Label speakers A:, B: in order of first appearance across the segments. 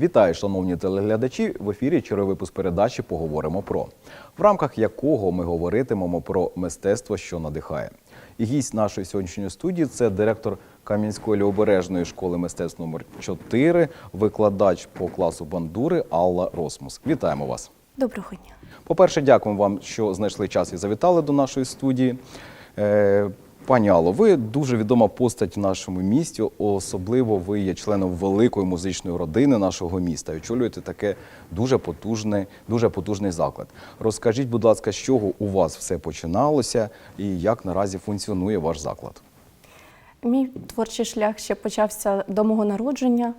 A: Вітаю, шановні телеглядачі! В ефірі черговий випуск передачі Поговоримо про в рамках якого ми говоритимемо про мистецтво, що надихає. І гість нашої сьогоднішньої студії це директор Кам'янської лівобережної школи мистецтв номер 4 викладач по класу бандури Алла Росмус. Вітаємо вас!
B: Доброго дня.
A: По-перше, дякуємо вам, що знайшли час і завітали до нашої студії. Пані Алло, ви дуже відома постать в нашому місті. Особливо ви є членом великої музичної родини нашого міста. і Очолюєте таке дуже потужне, дуже потужний заклад. Розкажіть, будь ласка, з чого у вас все починалося і як наразі функціонує ваш заклад?
B: Мій творчий шлях ще почався до мого народження,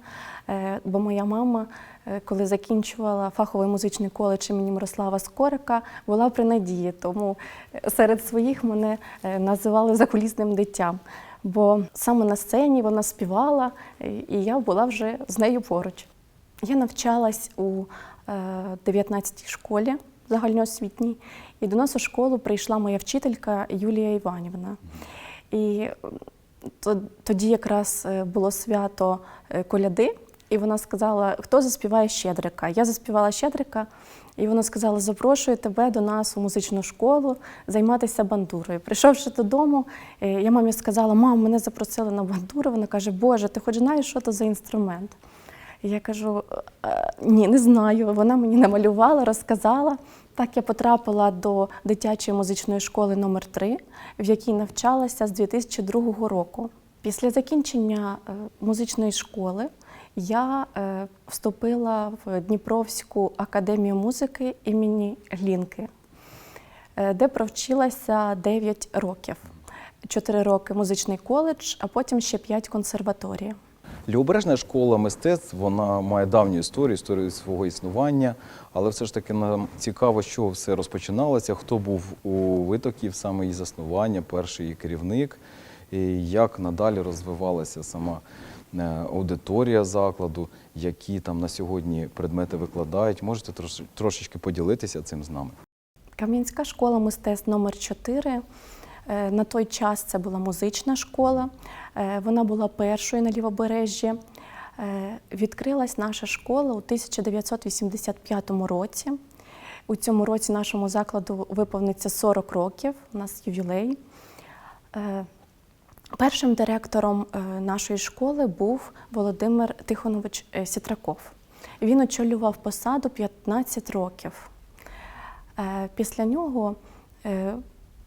B: е, бо моя мама, е, коли закінчувала фаховий музичний коледж імені Мирослава Скорика, була при надії. Тому е, серед своїх мене називали закулісним дитям. Бо саме на сцені вона співала, і я була вже з нею поруч. Я навчалась у 19-й школі загальноосвітній, і до нас у школу прийшла моя вчителька Юлія Іванівна. І тоді якраз е, було свято е, коляди, і вона сказала, хто заспіває Щедрика. Я заспівала Щедрика, і вона сказала: запрошую тебе до нас у музичну школу займатися бандурою. Прийшовши додому, е, я мамі сказала: мам, мене запросили на бандуру. Вона каже, Боже, ти хоч знаєш, що це за інструмент? Я кажу: «Е, ні, не знаю. Вона мені намалювала, розказала. Так я потрапила до дитячої музичної школи номер 3 в якій навчалася з 2002 року. Після закінчення е, музичної школи я е, вступила в Дніпровську академію музики імені Глінки, де провчилася 9 років. 4 роки музичний коледж, а потім ще 5 консерваторії.
A: Лівобережна школа мистецтв вона має давню історію, історію свого існування, але все ж таки нам цікаво, чого все розпочиналося, хто був у витоків саме її заснування, перший її керівник, і як надалі розвивалася сама е, аудиторія закладу, які там на сьогодні предмети викладають. Можете трошечки поділитися цим з нами?
B: Кам'янська школа мистецтв номер 4 Е, На той час це була музична школа. Е, Вона була першою на лівобережжі. Е, Відкрилась наша школа у 1985 році. У цьому році нашому закладу виповниться 40 років. У нас ювілей. Е, Першим директором е, нашої школи був Володимир Тихонович е, Сітраков. Він очолював посаду 15 років. Е, Після нього е,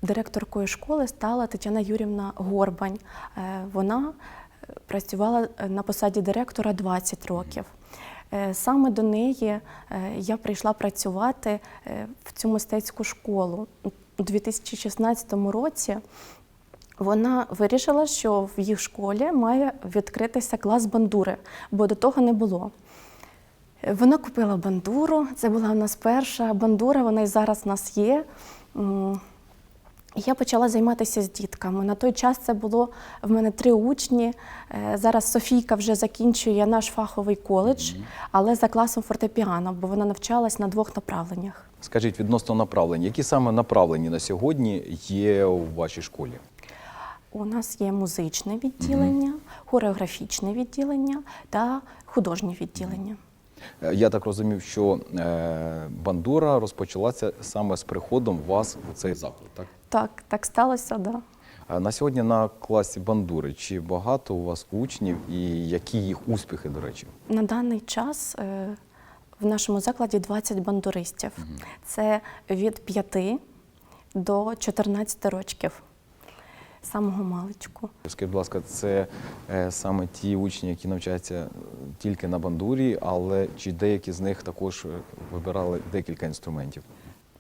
B: директоркою школи стала Тетяна Юрівна Горбань. Е, Вона е, працювала е, на посаді директора 20 років. Саме до неї я прийшла працювати в цю мистецьку школу у 2016 році. Вона вирішила, що в їх школі має відкритися клас бандури, бо до того не було. Вона купила бандуру, це була в нас перша бандура, вона і зараз в нас є. Я почала займатися з дітками. На той час це було в мене три учні. Е, Зараз Софійка вже закінчує наш фаховий коледж, але за класом фортепіано, бо вона навчалась на двох направленнях.
A: Скажіть відносно направлень, які саме направлені на сьогодні є у вашій школі?
B: У нас є музичне відділення, хореографічне відділення та художнє відділення.
A: Е, Я так розумів, що е, бандура розпочалася саме з приходом вас у цей заклад. Так
B: Так, так сталося, да.
A: А на сьогодні на класі бандури чи багато у вас учнів і які їх успіхи, до речі?
B: На даний час е, в нашому закладі 20 бандуристів. Це від 5 до 14 років. Самого маличку.
A: Скажіть, будь ласка, це е, саме ті учні, які навчаються е, тільки на бандурі, але чи деякі з них також е, вибирали декілька інструментів?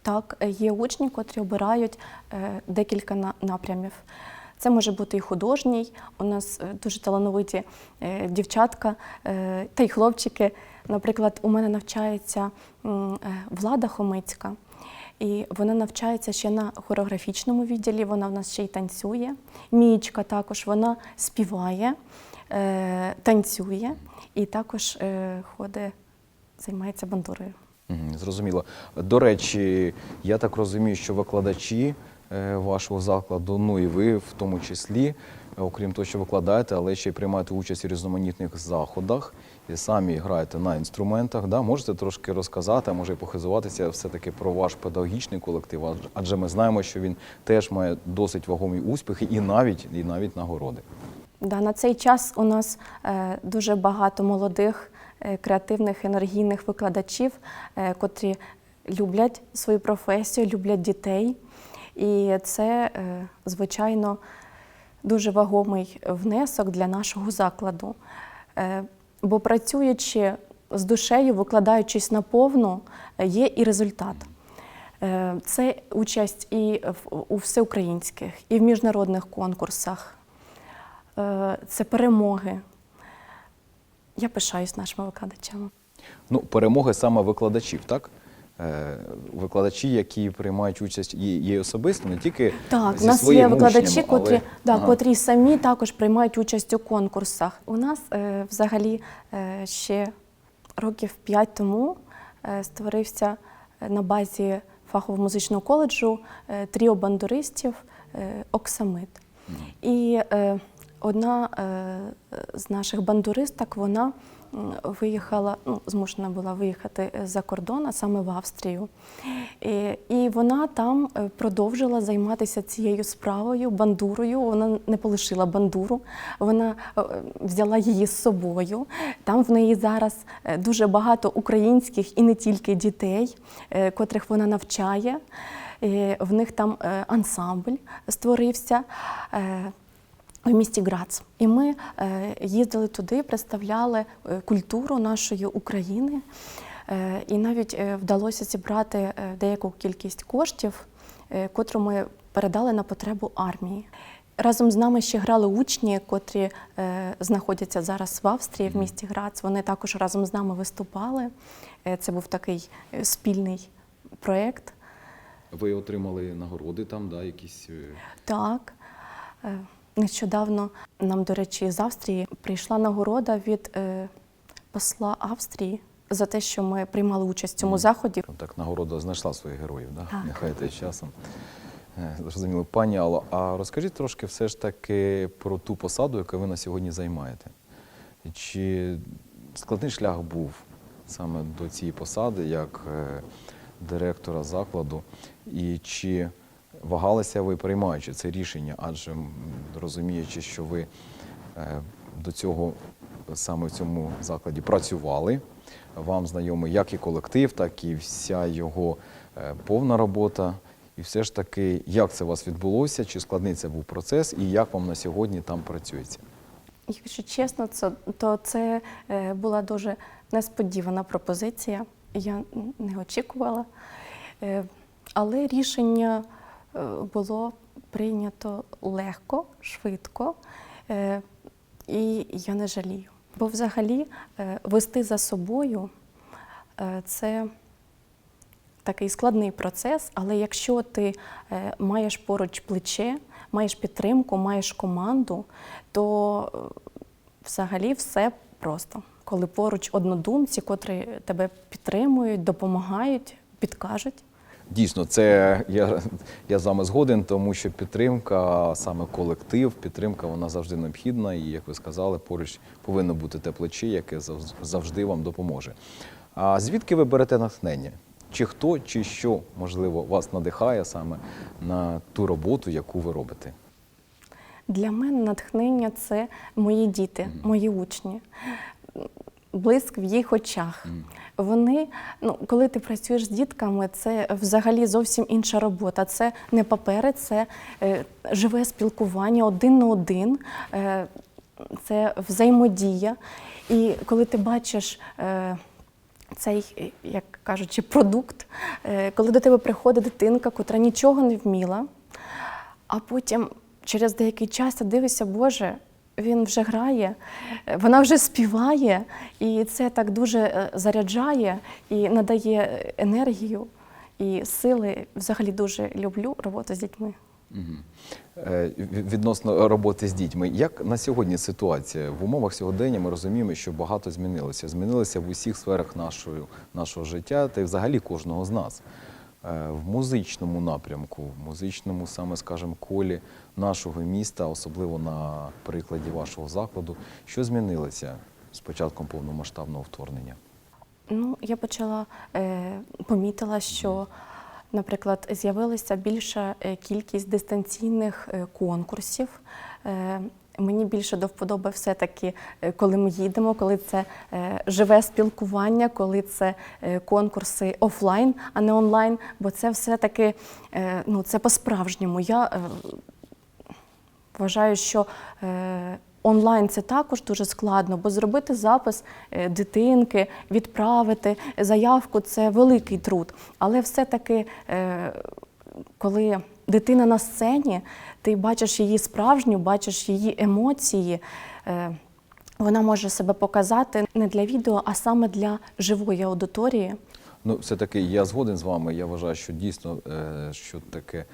B: Так, е, є учні, котрі обирають е, декілька напрямів. Це може бути і художній. У нас е, дуже талановиті дівчатка та й хлопчики. Наприклад, у мене навчається Влада Хомицька, і вона навчається ще на хореографічному відділі. Вона в нас ще й танцює. Мічка також вона співає, танцює і також ходить, займається бандурою.
A: Зрозуміло. До речі, я так розумію, що викладачі е, вашого закладу, ну і ви в тому числі, окрім того, що викладаєте, але ще й приймаєте участь у різноманітних заходах і самі граєте на інструментах. Да? Можете трошки розказати, а може й похизуватися все-таки про ваш педагогічний колектив, адже- ми знаємо, що він теж має досить вагомі успіхи і навіть, і навіть нагороди.
B: Да, на цей час у нас е, дуже багато молодих, креативних, енергійних викладачів, е, котрі люблять свою професію, люблять дітей. І це, е, звичайно, дуже вагомий внесок для нашого закладу. Е, бо працюючи з душею, викладаючись наповну, е, є і результат. Е, Це участь і у всеукраїнських, і в міжнародних конкурсах. Е, Це перемоги. Я пишаюсь нашими викладачами.
A: Ну, перемоги саме викладачів, так? Е, Викладачі, які приймають участь, є, є особисто, не тільки
B: Так,
A: зі
B: у нас є
A: своїми
B: викладачі,
A: учнями,
B: котрі, да,
A: Ага.
B: котрі самі також приймають участь у конкурсах. У нас е, взагалі е, ще років п'ять тому е, створився е, на базі фахово-музичного коледжу е, тріо бандуристів е, Оксамит. І е, одна е, з наших бандуристок, вона виїхала, ну, змушена була виїхати за кордон, а саме в Австрію. І, вона там е, продовжила займатися цією справою, бандурою. Вона не полишила бандуру, вона е, взяла її з собою. Там в неї зараз дуже багато українських і не тільки дітей, котрих вона навчає. В них там ансамбль створився. В місті Грац. І ми е, їздили туди, представляли е, культуру нашої України. Е, і навіть вдалося зібрати деяку кількість коштів, котру ми передали на потребу армії. Разом з нами ще грали учні, котрі знаходяться зараз в Австрії, в місті Грац. Вони також разом з нами виступали. Це був такий спільний проєкт.
A: Ви отримали нагороди там, да, якісь.
B: Так. Нещодавно нам, до речі, з Австрії прийшла нагорода від е, посла Австрії за те, що ми приймали участь в цьому заході.
A: Так, нагорода знайшла своїх героїв, да?
B: Так.
A: нехай те часом. Е, Зрозуміло, пані Алло, а розкажіть трошки все ж таки про ту посаду, яку ви на сьогодні займаєте. Чи складний шлях був саме до цієї посади, як е, директора закладу, і чи вагалися ви приймаючи це рішення, адже розуміючи, що ви е, до цього саме в цьому закладі працювали. Вам знайомий як і колектив, так і вся його е, повна робота. І все ж таки, як це у вас відбулося, чи складний це був процес, і як вам на сьогодні там працюється?
B: Якщо чесно, то це е, була дуже несподівана пропозиція. Я не очікувала. Але рішення було прийнято легко, швидко, е, і я не жалію. Бо взагалі е, вести за собою е, це такий складний процес, але якщо ти е, маєш поруч плече, маєш підтримку, маєш команду, то е, взагалі все просто. Коли поруч однодумці, котрі тебе підтримують, допомагають, підкажуть.
A: Дійсно, це я, я з вами згоден, тому що підтримка, саме колектив, підтримка вона завжди необхідна. І як ви сказали, поруч повинно бути те плече, яке завжди вам допоможе. А звідки ви берете натхнення? Чи хто, чи що можливо вас надихає саме на ту роботу, яку ви робите?
B: Для мене натхнення це мої діти, мої учні. Блиск в їх очах. Вони, ну, коли ти працюєш з дітками, це взагалі зовсім інша робота. Це не папери, це е, живе спілкування один на один, е, це взаємодія. І коли ти бачиш. Е, цей, як кажучи, продукт, е, коли до тебе приходить дитинка, котра нічого не вміла, а потім через деякий час ти дивишся, Боже, він вже грає, вона вже співає, і це так дуже е, заряджає і надає енергію і сили. Взагалі дуже люблю роботу з дітьми.
A: Е, Відносно роботи з дітьми, як на сьогодні ситуація в умовах сьогодення? Ми розуміємо, що багато змінилося. Змінилося в усіх сферах нашої, нашого життя та й взагалі кожного з нас. Е, в музичному напрямку, в музичному, саме скажімо, колі нашого міста, особливо на прикладі вашого закладу, що змінилося з початком повномасштабного вторгнення?
B: Ну, я почала е, помітила, що, наприклад, з'явилася більша е, кількість дистанційних е, конкурсів. Е, Мені більше до вподоби все-таки, е, коли ми їдемо, коли це е, живе спілкування, коли це е, конкурси офлайн, а не онлайн, бо це все-таки ну, це по-справжньому. Я Вважаю, що онлайн це також дуже складно, бо зробити запис дитинки, відправити заявку це великий труд. Але все-таки, коли дитина на сцені, ти бачиш її справжню, бачиш її емоції. Е, вона може себе показати не для відео, а саме для живої аудиторії.
A: Ну, все-таки я згоден з вами. Я вважаю, що дійсно, е, що таке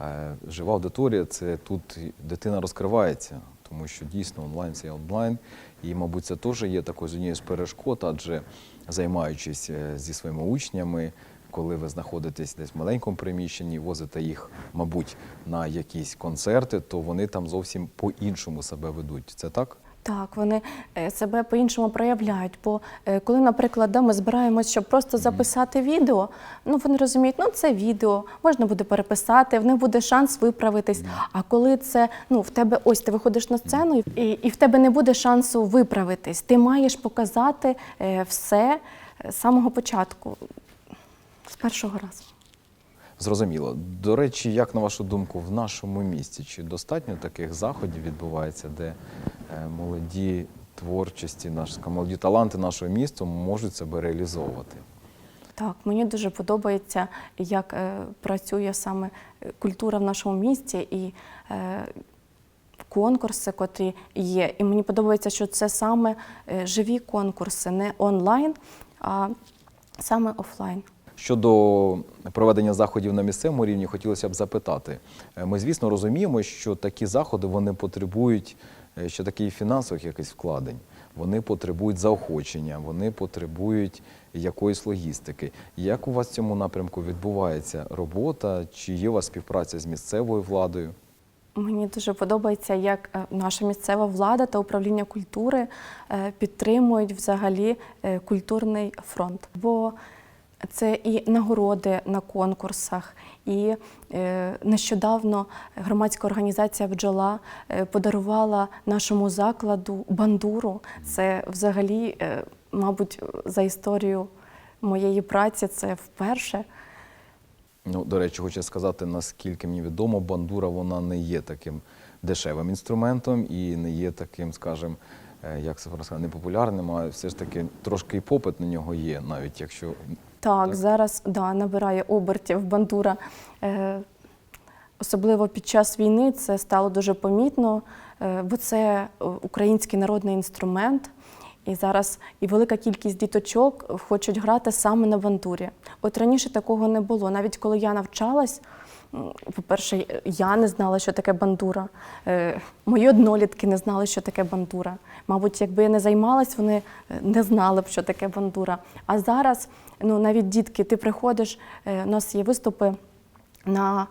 A: е, жива аудиторія, це тут дитина розкривається, тому що дійсно онлайн це онлайн. І, мабуть, це теж є такою з однією з перешкод, адже займаючись зі своїми учнями, коли ви знаходитесь десь в маленькому приміщенні, возите їх, мабуть, на якісь концерти, то вони там зовсім по-іншому себе ведуть. Це так?
B: Так, вони е, себе по-іншому проявляють. Бо е, коли, наприклад, да, ми збираємось, щоб просто записати відео, ну вони розуміють, ну це відео, можна буде переписати, в них буде шанс виправитись. А коли це ну в тебе ось ти виходиш на сцену, і, і в тебе не буде шансу виправитись. Ти маєш показати е, все з самого початку, з першого разу.
A: Зрозуміло. До речі, як на вашу думку, в нашому місті чи достатньо таких заходів відбувається, де е, молоді творчості, наші молоді таланти нашого міста можуть себе реалізовувати?
B: Так, мені дуже подобається, як е, працює саме е, культура в нашому місті і е, конкурси, котрі є. І мені подобається, що це саме е, живі конкурси, не онлайн, а саме офлайн.
A: Щодо проведення заходів на місцевому рівні, хотілося б запитати. Е, Ми, звісно, розуміємо, що такі заходи вони потребують е, ще таких фінансових якихось вкладень. Вони потребують заохочення, вони потребують якоїсь логістики. Як у вас в цьому напрямку відбувається робота? Чи є у вас співпраця з місцевою владою?
B: Мені дуже подобається, як е, наша місцева влада та управління культури підтримують взагалі культурний фронт. Бо це і нагороди на конкурсах, і е, нещодавно громадська організація Бджола е, подарувала нашому закладу бандуру. Це взагалі, е, мабуть, за історію моєї праці це вперше.
A: Ну, до речі, хочу сказати, наскільки мені відомо, бандура вона не є таким дешевим інструментом і не є таким, скажімо, як це сказати, непопулярним, а все ж таки трошки і попит на нього є, навіть якщо
B: Так,
A: Так.
B: зараз да, набирає обертів бандура. Е, особливо під час війни це стало дуже помітно, е, бо це е, український народний інструмент. І зараз і велика кількість діточок хочуть грати саме на бандурі. От раніше такого не було. Навіть коли я навчалась, по-перше, я не знала, що таке бандура. Е, Мої однолітки не знали, що таке бандура. Мабуть, якби я не займалась, вони е, не знали б, що таке бандура. А зараз, ну навіть дітки, ти приходиш, е, у нас є виступи на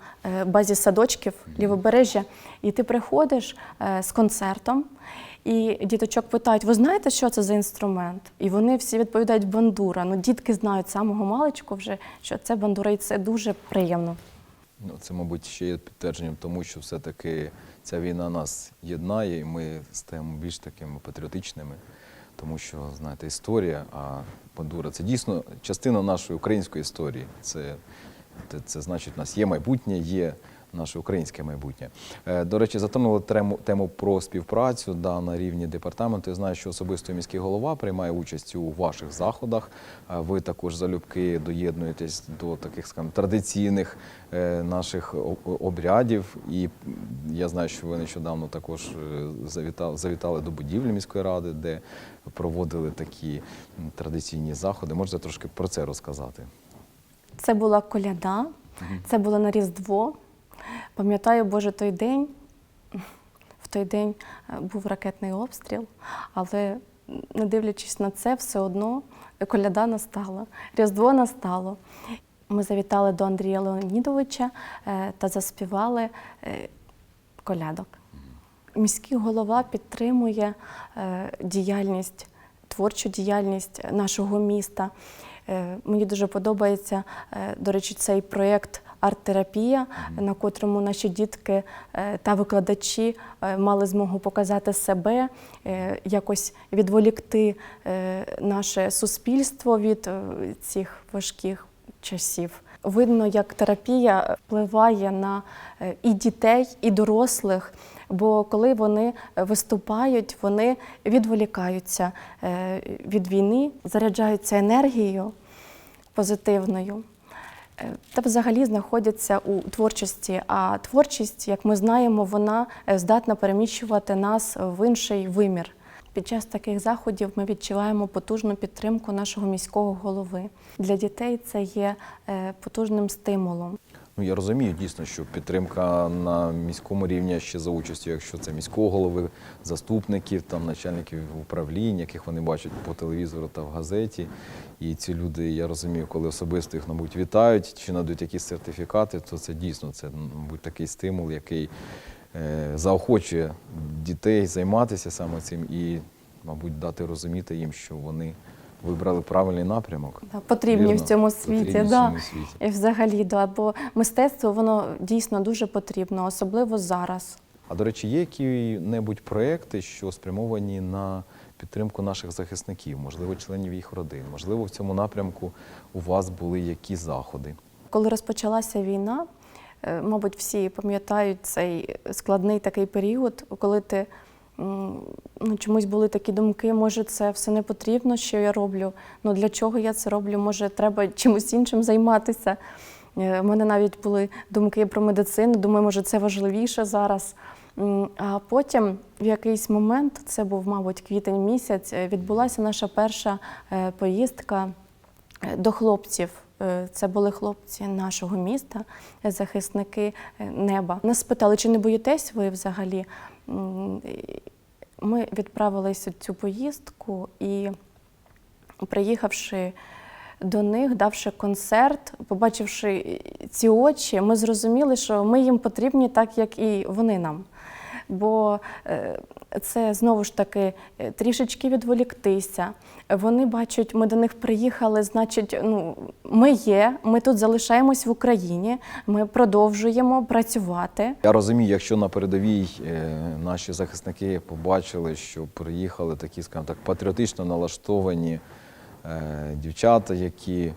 B: базі садочків лівобережжя, і ти приходиш з концертом, і діточок питають: ви знаєте, що це за інструмент? І вони всі відповідають бандура. Ну, дітки знають з самого маличку вже, що це бандура, і це дуже приємно.
A: Ну, це, мабуть, ще є підтвердженням тому, що все-таки ця війна нас єднає, і ми стаємо більш такими патріотичними, тому що, знаєте, історія, а бандура це дійсно частина нашої української історії. Це, це, це значить, у нас є майбутнє, є наше українське майбутнє. Е, До речі, затронули тему, тему про співпрацю да, на рівні департаменту. Я знаю, що особисто міський голова приймає участь у ваших заходах. Е, Ви також залюбки доєднуєтесь до таких скажімо, традиційних е, наших обрядів. І я знаю, що ви нещодавно також завітали, завітали до будівлі міської ради, де проводили такі традиційні заходи. Можете трошки про це розказати?
B: Це була коляда, це було на Різдво. Пам'ятаю, Боже, той день. В той день е, був ракетний обстріл, але не дивлячись на це, все одно коляда настала, Різдво настало. Ми завітали до Андрія Леонідовича е, та заспівали е, колядок. Міський голова підтримує діяльність, творчу діяльність нашого міста. Мені дуже подобається, до речі, цей проєкт арт-терапія, на котрому наші дітки е, та викладачі е, мали змогу показати себе, е, якось відволікти наше суспільство від цих важких часів. Видно, як терапія впливає на і дітей, і дорослих. Бо коли вони виступають, вони відволікаються від війни, заряджаються енергією позитивною. Е, Та взагалі знаходяться у творчості. А творчість, як ми знаємо, вона е, здатна переміщувати нас в інший вимір. Під час таких заходів ми відчуваємо потужну підтримку нашого міського голови. Для дітей це є е, потужним стимулом.
A: Ну я розумію дійсно, що підтримка на міському рівні ще за участю, якщо це міського голови, заступників, там начальників управлінь, яких вони бачать по телевізору та в газеті. І ці люди, я розумію, коли особисто їх, мабуть, вітають чи надають якісь сертифікати, то це дійсно це, мабуть, такий стимул, який е, заохочує дітей займатися саме цим і, мабуть, дати розуміти їм, що вони вибрали правильний напрямок.
B: Да, Потрібні
A: Вірно,
B: в цьому світі.
A: потрібні в цьому світі.
B: І взагалі, да, бо мистецтво воно дійсно дуже потрібно, особливо зараз.
A: А до речі, є які-небудь проекти, що спрямовані на підтримку наших захисників, можливо, членів їх родин, можливо, в цьому напрямку у вас були які заходи?
B: Коли розпочалася війна, е, мабуть, всі пам'ятають цей складний такий період, коли ти ну, чомусь були такі думки, може, це все не потрібно, що я роблю. Ну для чого я це роблю? Може, треба чимось іншим займатися. Е, У мене навіть були думки про медицину. Думаю, може, це важливіше зараз. А потім, в якийсь момент, це був, мабуть, квітень місяць, е, відбулася наша перша е, поїздка е, до хлопців. Е, Це були хлопці нашого міста, е, захисники е, неба. Нас спитали, чи не боїтесь ви взагалі? Ми відправилися цю поїздку і, приїхавши до них, давши концерт, побачивши ці очі, ми зрозуміли, що ми їм потрібні так, як і вони нам. Бо е, це знову ж таки е, трішечки відволіктися. Вони бачать, ми до них приїхали, значить, ну, ми є, ми тут залишаємось в Україні, ми продовжуємо працювати.
A: Я розумію, якщо на передовій е, наші захисники побачили, що приїхали такі, скажімо так, патріотично налаштовані дівчата, які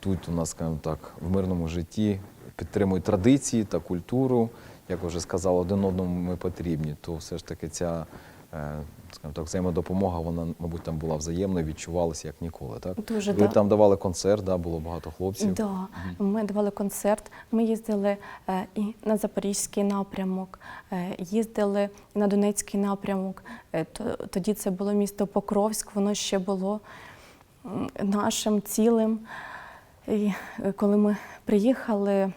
A: тут у нас, скажімо так, в мирному житті підтримують традиції та культуру, як вже сказав, один одному ми потрібні, то все ж таки ця е, скажімо так, взаємодопомога, вона, мабуть, там була взаємною, відчувалася як ніколи. Так?
B: Дуже,
A: Ви
B: да.
A: там давали концерт, да, було багато хлопців.
B: Да, ми давали концерт. Ми їздили е, і на Запорізький напрямок, е, їздили і на Донецький напрямок. Тоді це було місто Покровськ, воно ще було нашим цілим. І коли ми приїхали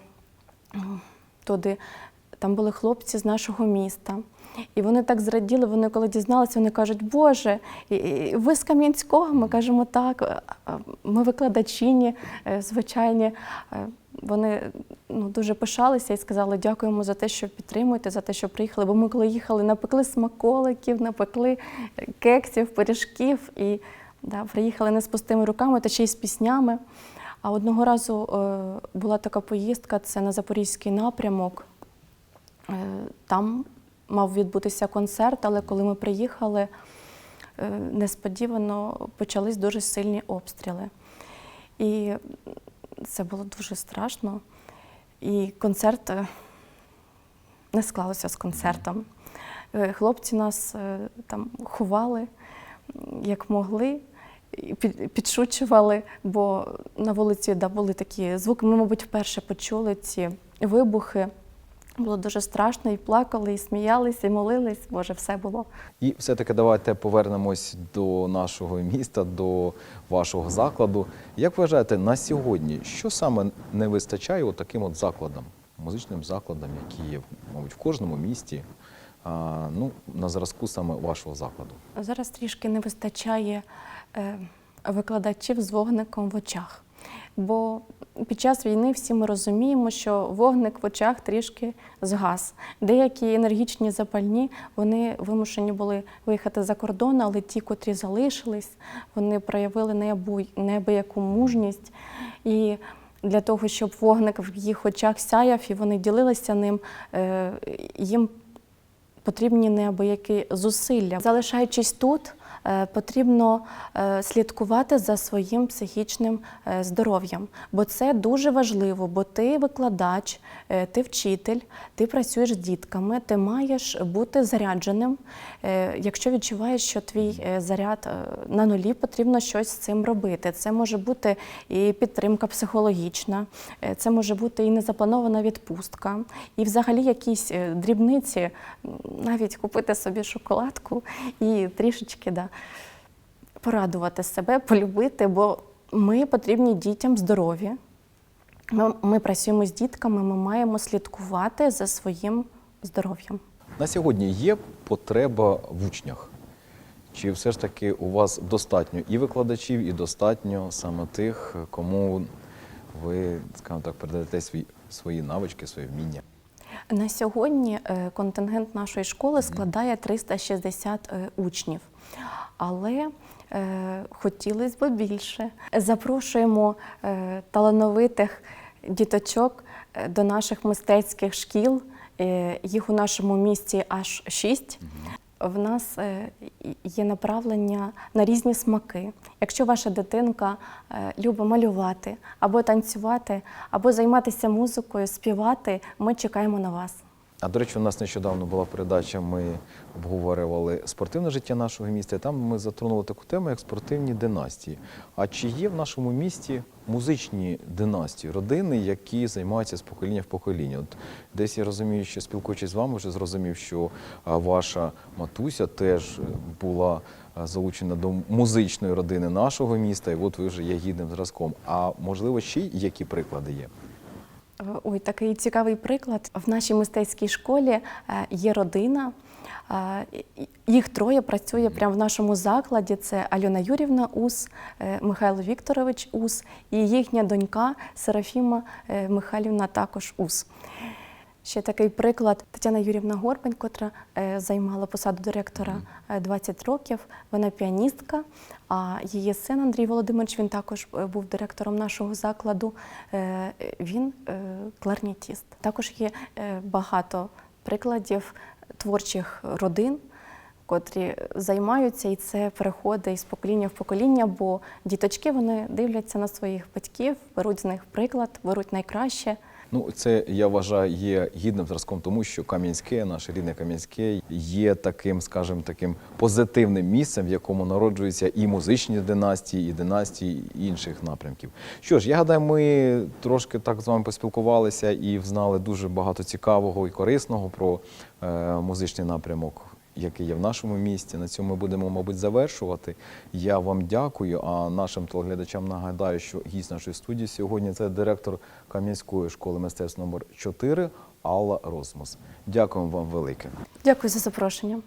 B: туди, там були хлопці з нашого міста. І вони так зраділи, вони коли дізналися, вони кажуть, Боже, ви з Кам'янського? Ми кажемо так, ми викладачині, е, звичайні. Е, Вони ну, дуже пишалися і сказали, дякуємо за те, що підтримуєте, за те, що приїхали. Бо ми коли їхали, напекли смаколиків, напекли е, кексів, пиріжків і да, приїхали не з пустими руками, та ще й з піснями. А одного разу була така поїздка, це на Запорізький напрямок. Е, Там мав відбутися концерт, але коли ми приїхали, е, несподівано почались дуже сильні обстріли. І це було дуже страшно. І концерт е, не склалося з концертом. Хлопці нас там ховали, як могли, підшучували, бо на вулиці да, були такі звуки. Ми, мабуть, вперше почули ці вибухи. Було дуже страшно, і плакали, і сміялися, і молились. Боже, все було.
A: І все-таки давайте повернемось до нашого міста, до вашого закладу. Як вважаєте, на сьогодні що саме не вистачає от таким от закладам, музичним закладам, які є, мабуть, в кожному місті, а, ну, на зразку саме вашого закладу?
B: Зараз трішки не вистачає е, викладачів з вогником в очах. Бо під час війни всі ми розуміємо, що вогник в очах трішки згас. Деякі енергічні запальні вони вимушені були виїхати за кордон, але ті, котрі залишились, вони проявили неабияку мужність. І для того, щоб вогник в їх очах сяяв і вони ділилися ним, е, їм потрібні неабиякі зусилля. Залишаючись тут, потрібно е, слідкувати за своїм психічним е, здоров'ям, бо це дуже важливо, бо ти викладач, е, ти вчитель, ти працюєш з дітками, ти маєш бути зарядженим. Е, Якщо відчуваєш, що твій е, заряд е, на нулі, потрібно щось з цим робити. Це може бути і підтримка психологічна, е, це може бути і незапланована відпустка, і взагалі якісь е, дрібниці, навіть купити собі шоколадку і трішечки да, порадувати себе, полюбити, бо ми потрібні дітям здорові. Ми, ми працюємо з дітками, ми маємо слідкувати за своїм здоров'ям.
A: На сьогодні є потреба в учнях? Чи все ж таки у вас достатньо і викладачів, і достатньо саме тих, кому ви, скажімо так, передаєте свої, свої навички, свої вміння?
B: На сьогодні е, контингент нашої школи складає 360 е, учнів, але е, хотілося б більше. Запрошуємо е, талановитих діточок е, до наших мистецьких шкіл. Е, Їх у нашому місті аж шість. В нас е, є направлення на різні смаки. Якщо ваша дитинка е, любить малювати або танцювати, або займатися музикою, співати, ми чекаємо на вас.
A: А до речі, у нас нещодавно була передача. Ми обговорювали спортивне життя нашого міста. і Там ми затронули таку тему, як спортивні династії. А чи є в нашому місті музичні династії, родини, які займаються з покоління в покоління? От десь я розумію, що спілкуючись з вами, вже зрозумів, що ваша матуся теж була залучена до музичної родини нашого міста, і от ви вже є гідним зразком. А можливо, ще які приклади є?
B: Е, Ой, такий цікавий приклад. В нашій мистецькій школі е, є родина. е, Їх троє працює прямо в нашому закладі. Це Альона Юрівна Ус, Михайло Вікторович Ус і їхня донька Серафіма Михайлівна також Ус. Ще такий приклад Тетяна Юрівна Горбань, котра е, займала посаду директора е, 20 років. Вона піаністка. А її син Андрій Володимирович, він також е, був директором нашого закладу. Е, Він е, кларнетіст. Також є е, багато прикладів творчих родин. Котрі займаються, і це переходить із покоління в покоління, бо діточки вони дивляться на своїх батьків, беруть з них приклад, беруть найкраще.
A: Ну, це я вважаю є гідним зразком, тому що Кам'янське, наше рідне Кам'янське, є таким, скажімо, таким позитивним місцем, в якому народжуються і музичні династії, і династії інших напрямків. Що ж, я гадаю, ми трошки так з вами поспілкувалися і взнали дуже багато цікавого і корисного про е, музичний напрямок. Який є в нашому місті, на цьому ми будемо, мабуть, завершувати. Я вам дякую. А нашим телеглядачам нагадаю, що гість нашої студії сьогодні це директор Кам'янської школи мистецтв номер 4 Алла Розмус. Дякуємо вам велике.
B: Дякую за запрошення.